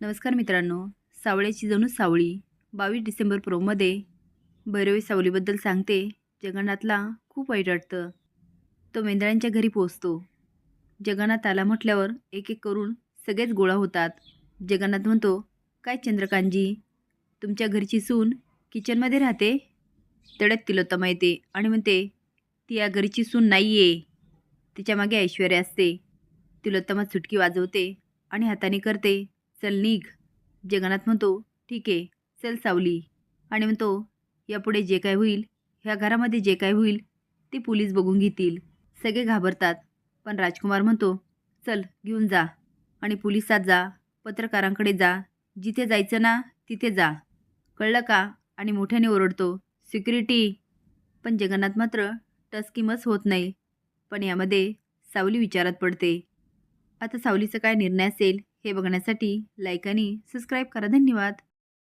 नमस्कार मित्रांनो सावळ्याची जणू सावळी बावीस डिसेंबर प्रोमध्ये भैरवी सावलीबद्दल सांगते जगन्नाथला खूप वाईट वाटतं. तो मेंदळ्यांच्या घरी पोचतो जगन्नाथ आला म्हटल्यावर एक एक करून सगळेच गोळा होतात. जगन्नाथ म्हणतो काय चंद्रकांतजी तुमच्या घरची सून किचनमध्ये राहते? तेवढ्यात तिलोत्तमा येते आणि म्हणते ती या घरची सून नाही आहे तिच्यामागे ऐश्वर्या असते. तिलोत्तमा सुटकी वाजवते आणि हाताने करते. चल निघ. जगन्नाथ म्हणतो ठीक आहे चल सावली. आणि म्हणतो यापुढे जे काय होईल ह्या घरामध्ये जे काय होईल ते पोलीस बघून घेतील. सगळे घाबरतात. पण राजकुमार म्हणतो चल घेऊन जा. आणि पोलिसात जा पत्रकारांकडे जा. जिथे जायचं ना तिथे जा. कळलं का? आणि मोठ्याने ओरडतो सिक्युरिटी. पण जगन्नाथ मात्र टसकिमस होत नाही. पण यामध्ये सावली विचारात पडते. आता सावलीचा काय निर्णय असेल? हे बघण्यासाठी लाईक आणि सबस्क्राईब करा. धन्यवाद.